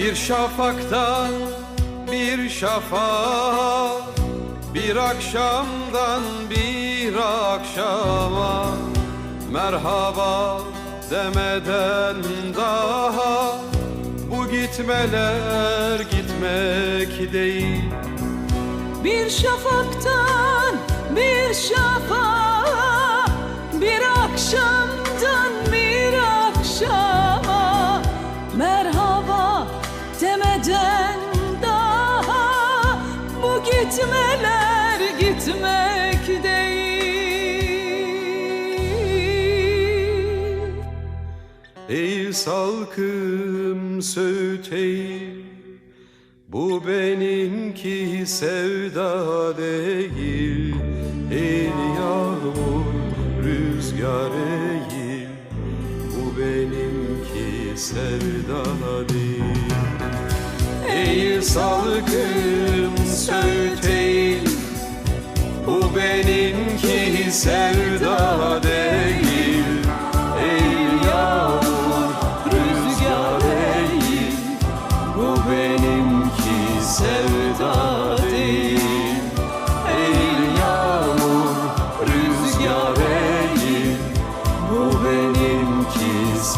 Bir şafaktan bir şafağa Bir akşamdan bir akşama. Merhaba demeden daha. Bu gitmeler gitmek değil. Bir şafaktan bir şafağa gitmek değil. Ey salkım söğüteyim Bu benimki sevda değil. El yağmur rüzgar değil Bu benimki sevda değil. Ey salkım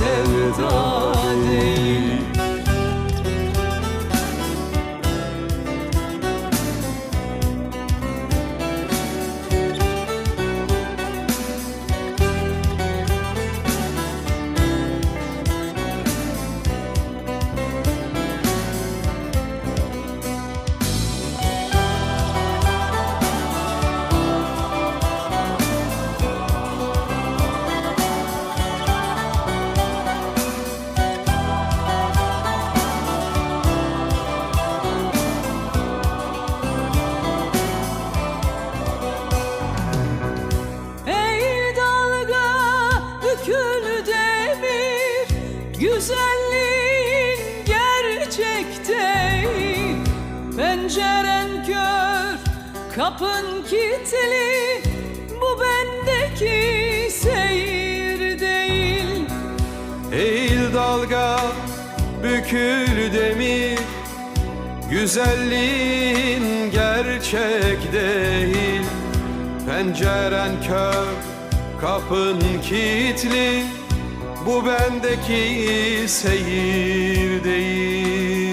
benimki kapın kilitli Bu bendeki seyir değil. Eğil dalga, bükül demir Güzelliğin gerçek değil. Penceren kör, kapın kilitli Bu bendeki seyir değil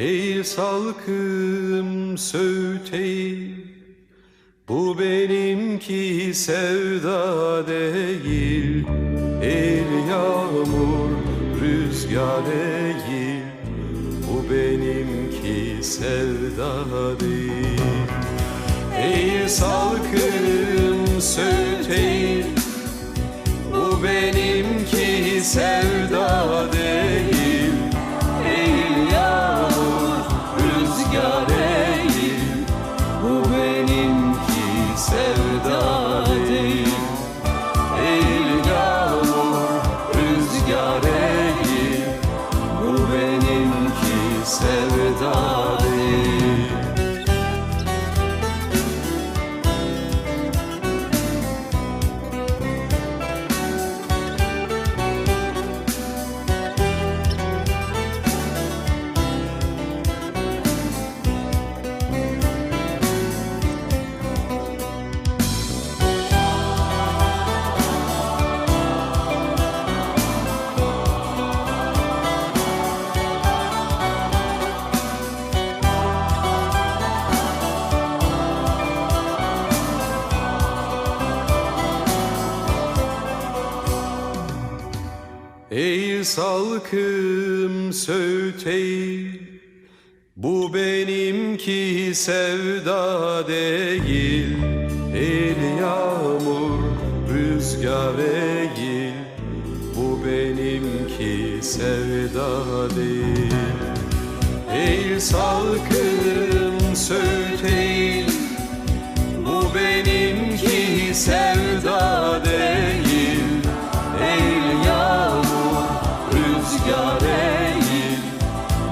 Eğil salkım söğüteyim bu benimki sevda değil. El yağmur rüzgar değil Bu benimki sevda değil. Ey salkım Bu benimki salkım söğüteyim Bu benimki sevda değil El yağmur rüzgar değil Bu benimki sevda değil. Ey salkım söğüteyim Bu benimki sevda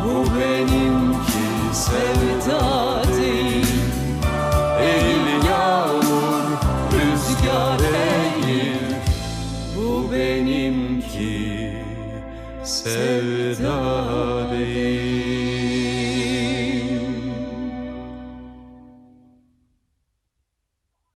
Bu benimki sevda değil El yağmur rüzgar değil Bu benim benimki sevda değil